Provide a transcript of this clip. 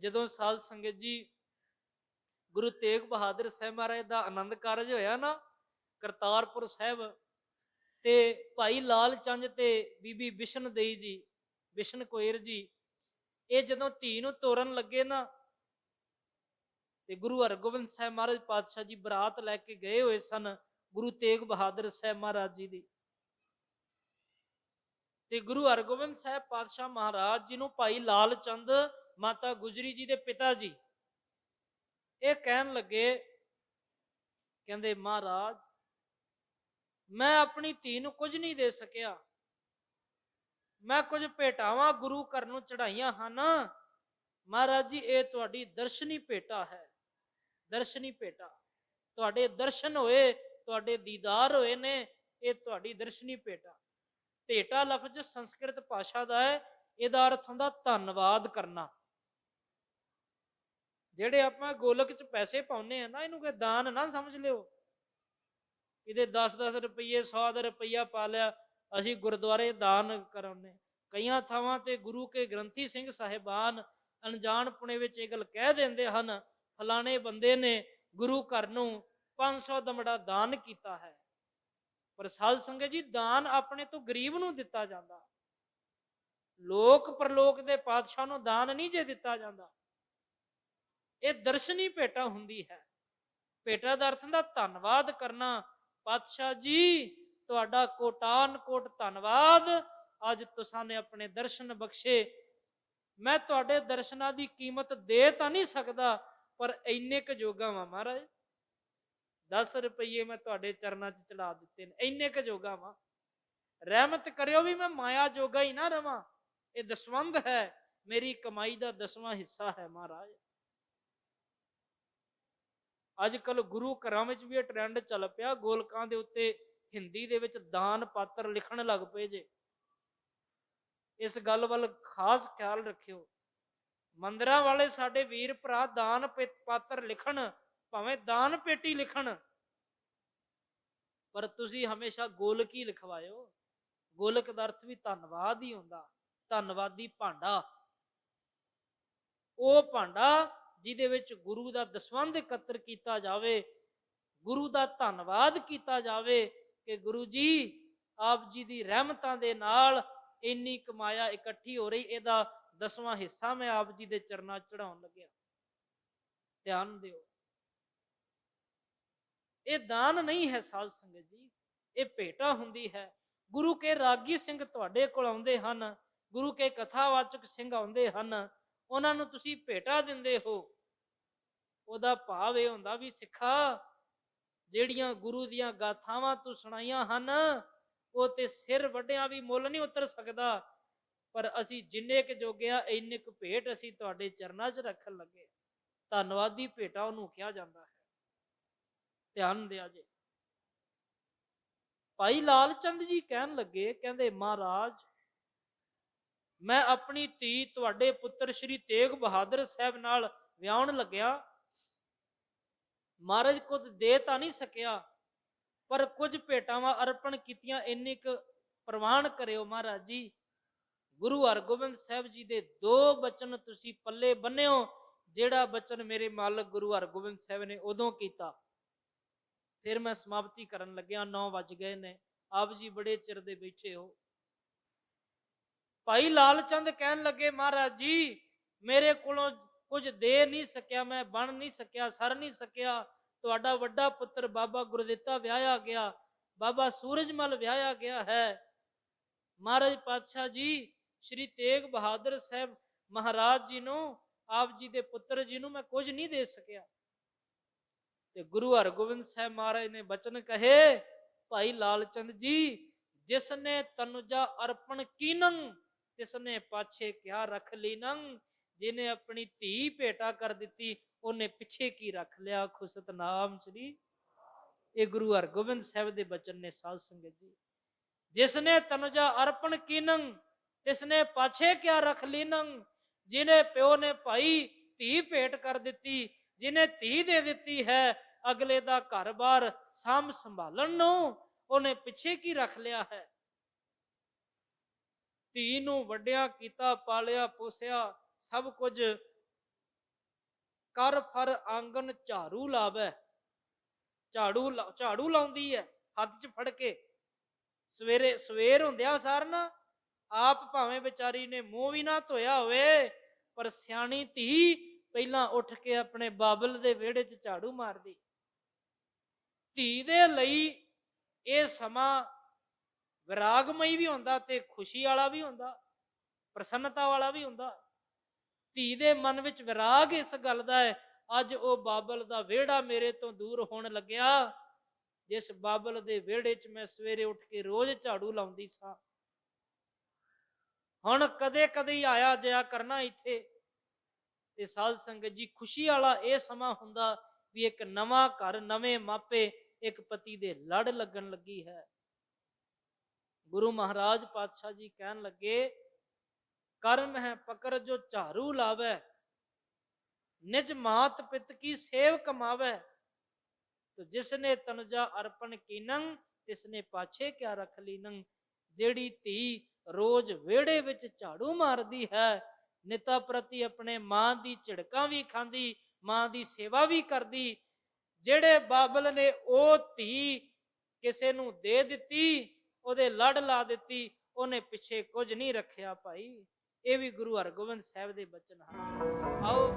ਜਦੋਂ ਸਾਧ ਸੰਗਤ ਜੀ ਗੁਰੂ ਤੇਗ ਬਹਾਦਰ ਸਾਹਿਬ ਮਹਾਰਾਜ ਦਾ ਆਨੰਦ ਕਾਰਜ ਹੋਇਆ ਨਾ, ਕਰਤਾਰਪੁਰ ਸਾਹਿਬ, ਤੇ ਭਾਈ ਲਾਲ ਚੰਦ ਤੇ ਬੀਬੀ ਵਿਸ਼ਨ ਦੇਈ ਜੀ, ਬਿਸ਼ਨ ਕੋਇਰ ਜੀ, ਇਹ ਜਦੋਂ ਧੀ ਨੂੰ ਤੋਰਨ ਲੱਗੇ ਨਾ, ਤੇ ਗੁਰੂ ਹਰਗੋਬਿੰਦ ਸਾਹਿਬ ਮਹਾਰਾਜ ਪਾਤਸ਼ਾਹ ਜੀ ਬਰਾਤ ਲੈ ਕੇ ਗਏ ਹੋਏ ਸਨ, ਗੁਰੂ ਤੇਗ ਬਹਾਦਰ ਸਾਹਿਬ ਮਹਾਰਾਜ ਜੀ ਦੀ। ਤੇ ਗੁਰੂ ਹਰਗੋਬਿੰਦ ਸਾਹਿਬ ਪਾਤਸ਼ਾਹ ਮਹਾਰਾਜ ਜੀ ਨੂੰ ਭਾਈ ਲਾਲ ਚੰਦ ਮਾਤਾ ਗੁਜਰੀ ਜੀ ਦੇ ਪਿਤਾ ਜੀ। ਇਹ ਕਹਿਣ ਲੱਗੇ, ਕਹਿੰਦੇ, ਮਹਾਰਾਜ, ਮੈਂ ਆਪਣੀ ਧੀ ਨੂੰ ਕੁਝ ਨਹੀਂ ਦੇ ਸਕਿਆ। ਮੈਂ ਕੁਝ ਭੇਟਾਵਾਂ ਗੁਰੂ ਘਰ ਨੂੰ ਚੜਾਈਆਂ ਹਨ। ਮਹਾਰਾਜ ਜੀ, ਇਹ ਤੁਹਾਡੀ ਦਰਸ਼ਨੀ ਭੇਟਾ ਹੈ। ਦਰਸ਼ਨੀ ਭੇਟਾ। ਤੁਹਾਡੇ ਦਰਸ਼ਨ ਹੋਏ, ਤੁਹਾਡੇ ਦੀਦਾਰ ਹੋਏ ਨੇ, ਇਹ ਤੁਹਾਡੀ ਦਰਸ਼ਨੀ ਭੇਟਾ। ਭੇਟਾ ਲਫ਼ਜ਼ ਸੰਸਕ੍ਰਿਤ ਭਾਸ਼ਾ ਦਾ ਹੈ। ਇਹਦਾ ਅਰਥ ਹੁੰਦਾ ਧੰਨਵਾਦ ਕਰਨਾ। ਜਿਹੜੇ ਆਪਾਂ ਗੋਲਕ 'ਚ ਪੈਸੇ ਪਾਉਨੇ ਆ ਨਾ, ਇਹਨੂੰ ਕੋਈ ਦਾਨ ਨਾ ਸਮਝ ਲਿਓ। ਇਹਦੇ 10-10 ਰੁਪਏ 100 ਦਾ ਰੁਪਈਆ ਪਾ ਲਿਆ, ਅਸੀਂ ਗੁਰਦੁਆਰੇ ਦਾਨ ਕਰਾਉਨੇ ਕਈਆਂ ਥਾਵਾਂ ਤੇ ਗੁਰੂ ਕੇ ਗ੍ਰੰਥੀ ਸਿੰਘ ਸਾਹਿਬਾਨ ਅਣਜਾਣ ਪੁਣੇ ਵਿੱਚ ਇਹ ਗੱਲ ਕਹਿ ਦਿੰਦੇ ਹਨ, ਫਲਾਣੇ ਬੰਦੇ ਨੇ ਗੁਰੂ ਘਰ ਨੂੰ 500 ਦਮੜਾ ਦਾਨ ਕੀਤਾ ਹੈ। ਪਰ ਸਾਧ ਸੰਗਤ ਜੀ, ਦਾਨ ਆਪਣੇ ਤੋਂ ਗਰੀਬ ਨੂੰ ਦਿੱਤਾ ਜਾਂਦਾ। ਲੋਕ ਪਰਲੋਕ ਦੇ ਪਾਤਸ਼ਾਹ ਨੂੰ ਦਾਨ ਨਹੀਂ ਜੇ ਦਿੱਤਾ ਜਾਂਦਾ। ਇਹ ਦਰਸ਼ਨੀ ਭੇਟਾ ਹੁੰਦੀ ਹੈ। ਭੇਟਾ ਦਾ ਅਰਥ ਹੁੰਦਾ ਧੰਨਵਾਦ ਕਰਨਾ। ਪਾਤਸ਼ਾਹ ਜੀ, ਤੁਹਾਡਾ ਕੋਟਾਨ ਕੋਟ ਧੰਨਵਾਦ। ਅੱਜ ਤੁਸਾਂ ਨੇ ਆਪਣੇ ਦਰਸ਼ਨ ਬਖਸ਼ੇ। ਮੈਂ ਤੁਹਾਡੇ ਦਰਸ਼ਨਾਂ ਦੀ ਕੀਮਤ ਦੇ ਤਾਂ ਨਹੀਂ ਸਕਦਾ, ਪਰ ਇੰਨੇ ਕੁ ਜੋਗਾ ਵਾਂ ਮਹਾਰਾਜ। 10 ਰੁਪਏ ਮੈਂ ਤੁਹਾਡੇ ਚਰਨਾਂ 'ਚ ਚੜਾ ਦਿੱਤੇ ਨੇ, ਇੰਨੇ ਕੁ ਜੋਗਾ ਵਾਂ। ਰਹਿਮਤ ਕਰਿਓ ਵੀ ਮੈਂ ਮਾਇਆ ਜੋਗਾ ਹੀ ਨਾ ਰਵਾਂ। ਇਹ ਦਸਵੰਦ ਹੈ, ਮੇਰੀ ਕਮਾਈ ਦਾ ਦਸਵਾਂ ਹਿੱਸਾ ਹੈ ਮਹਾਰਾਜ। ਅੱਜ ਕੱਲ ਗੁਰੂ ਘਰਾਂ ਵਿੱਚ ਵੀ ਇਹ ਟ੍ਰੈਂਡ ਚੱਲ ਪਿਆ, ਗੋਲਕਾਂ ਦੇ ਉੱਤੇ ਹਿੰਦੀ ਦੇ ਵਿੱਚ ਦਾਨ ਪਾਤਰ ਲਿਖਣ ਲੱਗ ਪਏ ਜੇ। ਇਸ ਗੱਲ ਵੱਲ ਖਾਸ ਖਿਆਲ ਰੱਖਿਓ। ਮੰਦਰਾਂ ਵਾਲੇ ਸਾਡੇ ਵੀਰ ਭਰਾ ਦਾਨ ਪੇ- ਪਾਤਰ ਲਿਖਣ, ਭਾਵੇਂ ਦਾਨ ਪੇਟੀ ਲਿਖਣ, ਪਰ ਤੁਸੀਂ ਹਮੇਸ਼ਾ ਗੋਲਕ ਹੀ ਲਿਖਵਾਇਓ। ਗੋਲਕ ਦਾ ਅਰਥ ਵੀ ਧੰਨਵਾਦ ਹੀ ਹੁੰਦਾ। ਧੰਨਵਾਦੀ ਭਾਂਡਾ। ਉਹ ਭਾਂਡਾ ਜਿਹਦੇ ਵਿੱਚ ਗੁਰੂ ਦਾ ਦਸਵੰਧ ਇਕੱਤਰ ਕੀਤਾ ਜਾਵੇ, ਗੁਰੂ ਦਾ ਧੰਨਵਾਦ ਕੀਤਾ ਜਾਵੇ ਕਿ ਗੁਰੂ ਜੀ ਆਪ ਜੀ ਦੀ ਰਹਿਮਤਾਂ ਦੇ ਨਾਲ ਇੰਨੀ ਕਮਾਇਆ ਇਕੱਠੀ ਹੋ ਰਹੀ, ਇਹਦਾ ਦਸਵਾਂ ਹਿੱਸਾ ਮੈਂ ਆਪ ਜੀ ਦੇ ਚਰਨਾਂ ਚੜਾਉਣ ਲੱਗਿਆ। ਧਿਆਨ ਦਿਓ। ਇਹ ਦਾਨ ਨਹੀਂ ਹੈ ਸਾਧ ਸੰਗਤ ਜੀ, ਇਹ ਭੇਟਾ ਹੁੰਦੀ ਹੈ। ਗੁਰੂ ਕੇ ਰਾਗੀ ਸਿੰਘ ਤੁਹਾਡੇ ਕੋਲ ਆਉਂਦੇ ਹਨ, ਗੁਰੂ ਕੇ ਕਥਾਵਾਚਕ ਸਿੰਘ ਆਉਂਦੇ ਹਨ ਉਹਨਾਂ ਨੂੰ ਤੁਸੀਂ ਭੇਟਾ ਦਿੰਦੇ ਹੋ, ਉਹਦਾ ਭਾਵ ਇਹ ਹੁੰਦਾ ਵੀ ਸਿੱਖਾ ਜਿਹੜੀਆਂ ਗੁਰੂ ਦੀਆਂ ਗਾਥਾਵਾਂ ਤੂੰ ਸੁਣਾਈਆਂ ਹਨ, ਉਹ ਤੇ ਸਿਰ ਵੱਡਿਆਂ ਵੀ ਮੁੱਲ ਨਹੀਂ ਉਤਰ ਸਕਦਾ। ਪਰ ਅਸੀਂ ਜਿੰਨੇ ਕੁ ਜੋਗਿਆ ਇੰਨੇ ਕੁ ਭੇਟ ਅਸੀਂ ਤੁਹਾਡੇ ਚਰਨਾਂ 'ਚ ਰੱਖਣ ਲੱਗੇ ਧੰਨਵਾਦੀ ਭੇਟਾ ਉਹਨੂੰ ਕਿਹਾ ਜਾਂਦਾ ਹੈ। ਧਿਆਨ ਦਿਆ ਜੇ। ਭਾਈ ਲਾਲ ਚੰਦ ਜੀ ਕਹਿਣ ਲੱਗੇ, ਕਹਿੰਦੇ, ਮਹਾਰਾਜ ਮੈਂ ਆਪਣੀ ਧੀ ਤੁਹਾਡੇ ਪੁੱਤਰ ਸ੍ਰੀ ਤੇਗ ਬਹਾਦਰ ਸਾਹਿਬ ਨਾਲ ਵਿਆਹਣ ਲੱਗਿਆ। ਮਹਾਰਾਜ, ਕੁਝ ਦੇ ਤਾਂ ਨਹੀਂ ਸਕਿਆ, ਪਰ ਕੁਝ ਭੇਟਾਵਾਂ ਅਰਪਣ ਕੀਤੀਆਂ, ਇੰਨੇ ਕੁ ਪ੍ਰਵਾਨ ਕਰਿਓ ਮਹਾਰਾਜ ਜੀ। ਗੁਰੂ ਹਰਗੋਬਿੰਦ ਸਾਹਿਬ ਜੀ ਦੇ ਦੋ ਬਚਨ ਤੁਸੀਂ ਪੱਲੇ ਬੰਨਿਓ, ਜਿਹੜਾ ਬਚਨ ਮੇਰੇ ਮਾਲਕ ਗੁਰੂ ਹਰਗੋਬਿੰਦ ਸਾਹਿਬ ਨੇ ਉਦੋਂ ਕੀਤਾ। ਫਿਰ ਮੈਂ ਸਮਾਪਤੀ ਕਰਨ ਲੱਗਿਆ 9 ਵੱਜ ਗਏ ਨੇ। ਆਪ ਜੀ ਬੜੇ ਚਿਰ ਦੇ ਬੈਠੇ ਹੋ। ਭਾਈ ਲਾਲ ਚੰਦ ਕਹਿਣ ਲੱਗੇ, ਮਹਾਰਾਜ ਜੀ, ਮੇਰੇ ਕੋਲੋਂ ਕੁਝ ਦੇ ਨਹੀਂ ਸਕਿਆ, ਮੈਂ ਬਣ ਨਹੀਂ ਸਕਿਆ, ਸਰ ਨਹੀਂ ਸਕਿਆ। ਤੁਹਾਡਾ ਵੱਡਾ ਪੁੱਤਰ ਬਾਬਾ ਗੁਰਦਿੱਤਾ ਵਿਆਹਿਆ ਗਿਆ। ਬਾਬਾ ਸੂਰਜਮਲ ਵਿਆਹਿਆ ਗਿਆ ਹੈ। ਮਹਾਰਾਜ ਪਾਤਸ਼ਾਹ ਜੀ, ਸ਼੍ਰੀ ਤੇਗ ਬਹਾਦਰ ਸਾਹਿਬ ਮਹਾਰਾਜ ਜੀ ਨੂੰ, ਆਪ ਜੀ ਦੇ ਪੁੱਤਰ ਜੀ ਨੂੰ ਮੈਂ ਕੁਝ ਨਹੀਂ ਦੇ ਸਕਿਆ। ਤੇ ਗੁਰੂ ਹਰਗੋਬਿੰਦ ਸਾਹਿਬ ਮਹਾਰਾਜ ਨੇ ਬਚਨ ਕਹੇ, ਭਾਈ ਲਾਲਚੰਦ ਜੀ, ਜਿਸ ਨੇ ਤਨੁਜਾ ਅਰਪਣ ਕੀਨੰ ਤਿਸ ਪਾਛੇ ਕਿਆ ਰਖ ਲੀਨੰ ਜਿਨੇ ਆਪਣੀ ਧੀ ਭੇਟਾ ਕਰ ਦਿੱਤੀ, ਉਹਨੇ ਪਿੱਛੇ ਕੀ ਰੱਖ ਲਿਆ? ਖੁਸਤ ਨਾਮ ਸ੍ਰੀ ਇਹ ਗੁਰੂ ਹਰਗੋਬਿੰਦ ਸਾਹਿਬ ਦੇ ਬਚਨ ਨੇ ਸਾਧ ਸੰਗਤ ਜੀ। ਜਿਸ ਨੇ ਤਨੁਜਾ ਅਰਪਣ ਕੀਨੰ ਤਿਸ ਨੇ ਪਾਛੇ ਕਿਆ ਰਖ ਲੀਨੰ ਜਿਨੇ ਪਿਓ ਨੇ ਭਾਈ ਧੀ ਭੇਟ ਕਰ ਦਿੱਤੀ ਜਿਨੇ ਧੀ ਦੇ ਦਿੱਤੀ ਹੈ, ਅਗਲੇ ਦਾ ਘਰ-ਬਾਰ ਸਾਂਭ ਸੰਭਾਲਣ ਨੂੰ, ਉਹਨੇ ਪਿੱਛੇ ਕੀ ਰੱਖ ਲਿਆ ਹੈ? ਧੀ ਨੂੰ ਵੱਡਿਆ ਕੀਤਾ, ਪਾਲਿਆ, ਪੋਸਿਆ, ਸਭ ਕੁਝ ਕਰ ਫਰ ਆਂਗਨ ਝਾੜੂ ਲਾਵੇ। ਝਾੜੂ ਝਾੜੂ ਲਾਉਂਦੀ ਹੈ ਹੱਥ 'ਚ ਫੜ ਕੇ। ਸਵੇਰੇ, ਸਵੇਰ ਹੁੰਦਿਆਂ ਸਾਰ ਨਾ ਆਪ ਭਾਵੇਂ ਵਿਚਾਰੀ ਨੇ ਮੂੰਹ ਵੀ ਨਾ ਧੋਇਆ ਹੋਵੇ, ਪਰ ਸਿਆਣੀ ਧੀ ਪਹਿਲਾਂ ਉੱਠ ਕੇ ਆਪਣੇ ਬਾਬਲ ਦੇ ਵਿਹੜੇ 'ਚ ਝਾੜੂ ਮਾਰਦੀ। ਧੀ ਦੇ ਲਈ ਇਹ ਸਮਾਂ ਵਿਰਾਗਮਈ ਵੀ ਹੁੰਦਾ, ਤੇ ਖੁਸ਼ੀ ਵਾਲਾ ਵੀ ਹੁੰਦਾ, ਪ੍ਰਸੰਨਤਾ ਵਾਲਾ ਵੀ ਹੁੰਦਾ। ਧੀ ਦੇ ਮਨ ਵਿੱਚ ਵਿਰਾਗ ਇਸ ਗੱਲ ਦਾ ਹੈ, ਅੱਜ ਉਹ ਬਾਬਲ ਦਾ ਵਿਹੜਾ ਮੇਰੇ ਤੋਂ ਦੂਰ ਹੋਣ ਲੱਗਿਆ। ਜਿਸ ਬਾਬਲ ਦੇ ਵਿਹੜੇ 'ਚ ਮੈਂ ਸਵੇਰੇ ਉੱਠ ਕੇ ਰੋਜ਼ ਝਾੜੂ ਲਾਉਂਦੀ ਸਾਂ। ਹੁਣ ਕਦੇ ਕਦੇ ਹੀ ਆਇਆ ਜਿਆ ਕਰਨਾ ਇੱਥੇ। ਤੇ ਸਾਧ ਸੰਗਤ ਜੀ, ਖੁਸ਼ੀ ਵਾਲਾ ਇਹ ਸਮਾਂ ਹੁੰਦਾ ਵੀ ਇੱਕ ਨਵਾਂ ਘਰ, ਨਵੇਂ ਮਾਪੇ, ਇੱਕ ਪਤੀ ਦੇ ਲੜ ਲੱਗਣ ਲੱਗੀ ਹੈ। ਗੁਰੂ ਮਹਾਰਾਜ ਪਾਤਸ਼ਾਹ ਜੀ ਕਹਿਣ ਲੱਗੇ, ਕਰਮ ਹੈ ਪਕਰ ਜੋ ਝਾਰੂ ਲਾਵੇ, ਨਿਜ ਮਾਤ ਪਿਤ ਕੀ ਸੇਵ ਕਮਾਵੇ। ਤੋ ਜਿਸਨੇ ਤਨਜਾ ਅਰਪਣ ਕੀਨੰ, ਤਿਸਨੇ ਪਾਛੇ ਕਿਆ ਰਖ ਲੀਨੰ। ਜਿਹੜੀ ਧੀ ਰੋਜ਼ ਵਿਹੜੇ ਵਿੱਚ ਝਾੜੂ ਮਾਰਦੀ ਹੈ, ਨਿਤਾ ਪ੍ਰਤੀ ਆਪਣੇ ਮਾਂ ਦੀ ਝਿੜਕਾਂ ਵੀ ਖਾਂਦੀ, ਮਾਂ ਦੀ ਸੇਵਾ ਵੀ ਕਰਦੀ। ਜਿਹੜੇ ਬਾਬਲ ਨੇ ਉਹ ਧੀ ਕਿਸੇ ਨੂੰ ਦੇ ਦਿੱਤੀ ਉਹਦੇ ਲੜ ਲਾ ਦਿੱਤੀ, ਉਹਨੇ ਪਿੱਛੇ ਕੁਝ ਨਹੀਂ ਰੱਖਿਆ ਭਾਈ। ਇਹ ਵੀ ਗੁਰੂ ਹਰਗੋਬਿੰਦ ਸਾਹਿਬ ਦੇ ਬਚਨ ਹਨ। ਆਓ